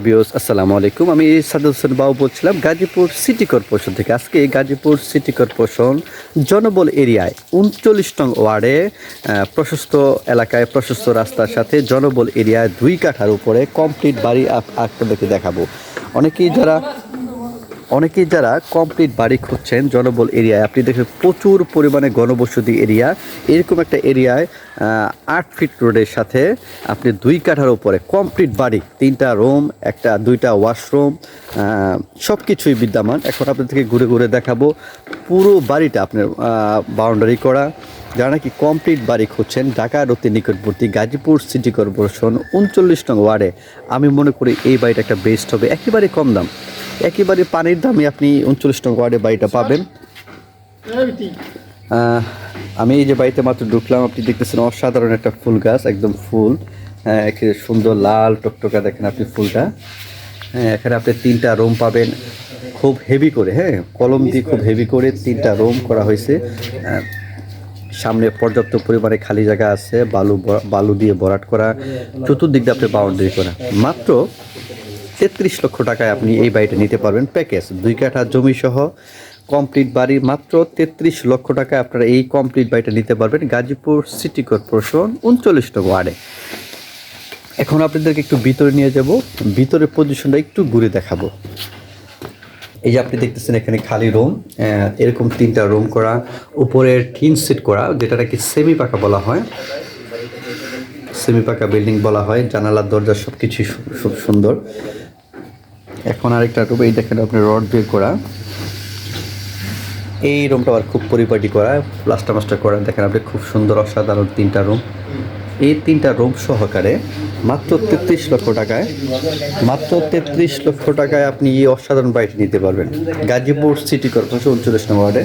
বিওস আলাইকুম আমি সাদুল হোসেন বাবু বলছিলাম, গাজীপুর সিটি কর্পোরেশন থেকে। আজকে গাজীপুর সিটি কর্পোরেশন জনবল এরিয়ায় উনচল্লিশ নং ওয়ার্ডে প্রশস্ত এলাকায় প্রশস্ত রাস্তার সাথে জনবল এরিয়ায় দুই কাঠার উপরে কমপ্লিট বাড়ি আপ- আপনাদেরকে দেখাবো। অনেকেই যারা অনেকেই যারা কমপ্লিট বাড়ি খুঁজছেন জনবল এরিয়ায় আপনি দেখবেন প্রচুর পরিমাণে ঘনবসতি এরিয়া এরকম একটা এরিয়ায় আট ফিট রোডের সাথে আপনি দুই কাঠার উপরে কমপ্লিট বাড়ি, তিনটা রুম একটা, দুইটা ওয়াশরুম সব কিছুই বিদ্যমান। এখন আপনাদেরকে ঘুরে ঘুরে দেখাবো পুরো বাড়িটা আপনার বাউন্ডারি করা। যারা নাকি কমপ্লিট বাড়ি খুঁজছেন, ঢাকা অতি নিকটবর্তী গাজীপুর সিটি কর্পোরেশন উনচল্লিশ নং ওয়ার্ডে, আমি মনে করি এই বাড়িটা একটা বেস্ট হবে, একেবারে কম দাম। একেবারে পানির দামে আপনি উনচল্লিশ নং ওয়ার্ডে বাড়িটা পাবেন। আমি এই যে বাড়িতে মাত্র ঢুকলাম, আপনি দেখতেছেন অসাধারণ একটা ফুল গাছ, একদম ফুল। হ্যাঁ সুন্দর লাল টকটকা দেখেন আপনি ফুলটা। হ্যাঁ এখানে আপনি তিনটা রুম পাবেন, খুব হেভি করে হ্যাঁ কলম দিয়ে খুব হেভি করে তিনটা রুম করা হয়েছে। সামনে পর্যাপ্ত পরিমাণে খালি জায়গা আছে, বালু বালু দিয়ে ভরাট করা, চতুর্দিক দিয়ে আপনি বাউন্ডারি করা। মাত্র তেত্রিশ লক্ষ টাকায় আপনি এই বাড়িটা নিতে পারবেন। প্যাকেজ দুই কাঠা জমি সহ কমপ্লিট বাড়ি মাত্র তেত্রিশ লক্ষ টাকায় আপনারা এই কমপ্লিট বাড়িটা নিতে পারবেন। গাজীপুর সিটি কর্পোরেশন উনচল্লিশ নম্বর ওয়ার্ডে। এখন আপনাদেরকে একটু ভিতরে নিয়ে যাব। ভিতরের পজিশনটা একটু ঘুরে দেখাবো। এই যে আপনি দেখতেছেন এখানে খালি রুম এরকম তিনটা রুম করা উপরে টিন সেট করা যেটা নাকি সেমি পাকা বলা হয়। সেমি পাকা বিল্ডিং বলা হয়, জানালার দরজা সব কিছুই খুব সুন্দর। এখন আরেকটা রুম, এই দেখেন আপনি রড বের করা। এই রুমটা আবার খুব পরিপাটি করা, প্লাস্টার মাস্টার করা। দেখেন আপনি খুব সুন্দর, অসাধারণ তিনটা রুম। এই তিনটা রুম সহকারে মাত্র তেত্রিশ লক্ষ টাকায়, মাত্র তেত্রিশ লক্ষ টাকায় আপনি এই অসাধারণ বাড়িটি নিতে পারবেন। গাজীপুর সিটি কর্পোরেশন উনচল্লিশ নম্বর ওয়ার্ডে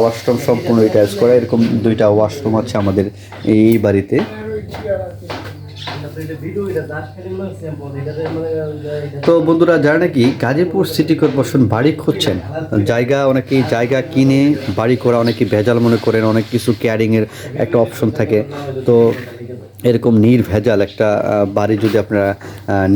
ওয়াশরুম সম্পূর্ণ টাইলস করা। এরকম দুইটা ওয়াশরুম আছে আমাদের এই বাড়িতে। তো বন্ধুরা, যারা নাকি গাজীপুর সিটি কর্পোরেশন বাড়ি খুঁজছেন, জায়গা অনেকে জায়গা কিনে বাড়ি করা অনেকে ভেজাল মনে করেন, অনেক কিছু ক্যারিংয়ের একটা অপশন থাকে। তো এরকম নির্ভেজাল একটা বাড়ি যদি আপনারা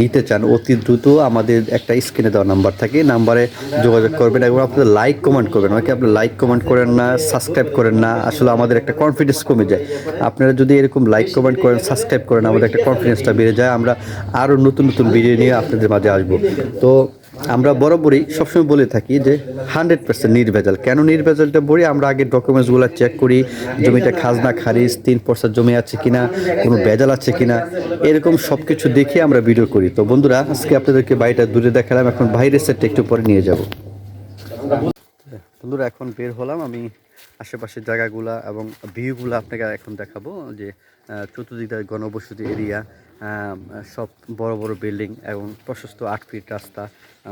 নিতে চান, অতি দ্রুত আমাদের একটা স্ক্রিনে দেওয়া নাম্বার থাকে নাম্বারে যোগাযোগ করবেন এবং আপনাদের লাইক কমেন্ট করবেন। অনেকে আপনি লাইক কমেন্ট করেন না সাবস্ক্রাইব করেন না, আসলে আমাদের একটা কনফিডেন্স কমে যায়। আপনারা যদি এরকম লাইক কমেন্ট করেন সাবস্ক্রাইব করেন, আমাদের একটা কনফিডেন্সটা বেড়ে যায়। আমরা আরও নতুন নতুন ভিডিও নিয়ে আপনাদের মাঝে আসব। তো আমরা বরাবরই সবসময় বলে থাকি যে হান্ড্রেড পার্সেন্ট নির্ভেজাল। কেন নির্ভেজালটা বলি? আমরা আগে ডকুমেন্টসগুলো চেক করি জমিটা খাজনা খারিজ তিন পয়সা জমি আছে কিনা কোনো ভেজাল আছে কিনা এরকম সব কিছু দেখে আমরা ভিডিও করি। তো বন্ধুরা আজকে আপনাদেরকে বাড়িটা দূরে দেখালাম এখন বাইরের সেটটা একটু পরে নিয়ে যাব। বন্ধুরা এখন বের হলাম আমি আশেপাশের জায়গাগুলা এবং ভিউগুলো আপনাকে এখন দেখাবো যে আহ, চতুর্দিকে গণবসতি এরিয়া সব বড় বড় বিল্ডিং এবং প্রশস্ত আট ফিট রাস্তা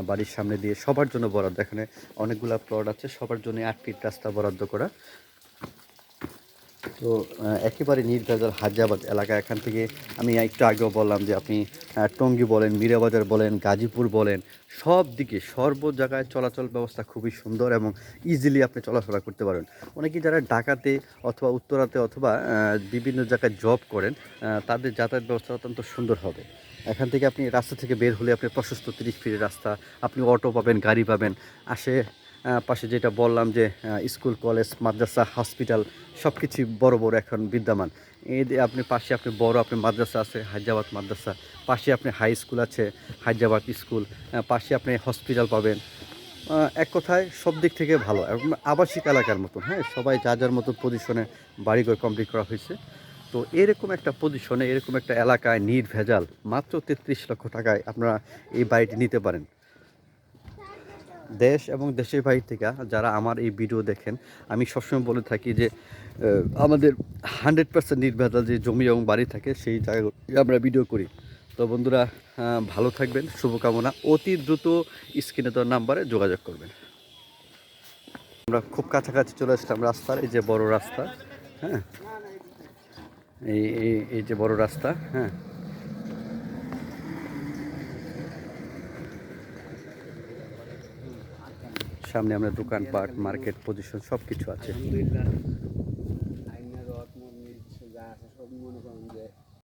বাড়ির সামনে দিয়ে সবার জন্য বরাদ্দ। এখানে অনেকগুলো প্লট আছে, সবার জন্য আট ফিট রাস্তা বরাদ্দ করা। তো একেবারে নির্ভেজাল হাজাবাদ এলাকা। এখান থেকে আমি একটু আগেও বললাম যে আপনি টঙ্গী বলেন, মীরাবাজার বলেন, গাজীপুর বলেন, সব দিকে সর্ব জায়গায় চলাচল ব্যবস্থা খুবই সুন্দর এবং ইজিলি আপনি চলাফেরা করতে পারেন অনেকে যারা ঢাকাতে অথবা উত্তরাতে অথবা বিভিন্ন জায়গায় জব করেন তাদের যাতায়াত ব্যবস্থা অত্যন্ত সুন্দর হবে। এখান থেকে আপনি রাস্তা থেকে বের হলে আপনি প্রশস্ত তিরিশ ফিটের রাস্তা, আপনি অটো পাবেন, গাড়ি পাবেন, আসে পাশে যেটা বললাম যে স্কুল, কলেজ, মাদ্রাসা, হসপিটাল সব কিছুই বড় বড় এখন বিদ্যমান। এই আপনি পাশে, আপনি বড়, আপনি মাদ্রাসা আছে, হায়দ্রাবাদ মাদ্রাসা। পাশে আপনি হাই স্কুল আছে, হায়দ্রাবাদ স্কুল। পাশে আপনি হসপিটাল পাবেন। এক কথায় সব দিক থেকে ভালো। আবাসিক এলাকার মতন হ্যাঁ সবাই যা যার মতো পজিশনে বাড়িঘর কমপ্লিট করা হয়েছে। তো এরকম একটা পজিশনে এরকম একটা এলাকায় নির্ভেজাল, মাত্র তেত্রিশ লক্ষ টাকায় আপনারা এই বাড়িটি নিতে পারেন। দেশ এবং দেশের বাইরে থেকে যারা আমার এই ভিডিও দেখেন আমি সবসময় বলে থাকি যে আমাদের হান্ড্রেড পার্সেন্ট নির্ভেজাল যে জমি এবং বাড়ি থাকে সেই জায়গায় আমরা ভিডিও করি। তো বন্ধুরা আহ, ভালো থাকবেন শুভকামনা। অতি দ্রুত স্ক্রিনে দেওয়ার নাম্বারে যোগাযোগ করবেন। আমরা খুব কাছাকাছি চলে আসলাম রাস্তার এই যে বড় রাস্তা হ্যাঁ? এই- এই যে বড় রাস্তা হ্যাঁ? সামনে আমরা দোকানপাট মার্কেট পজিশন সব কিছু আছে।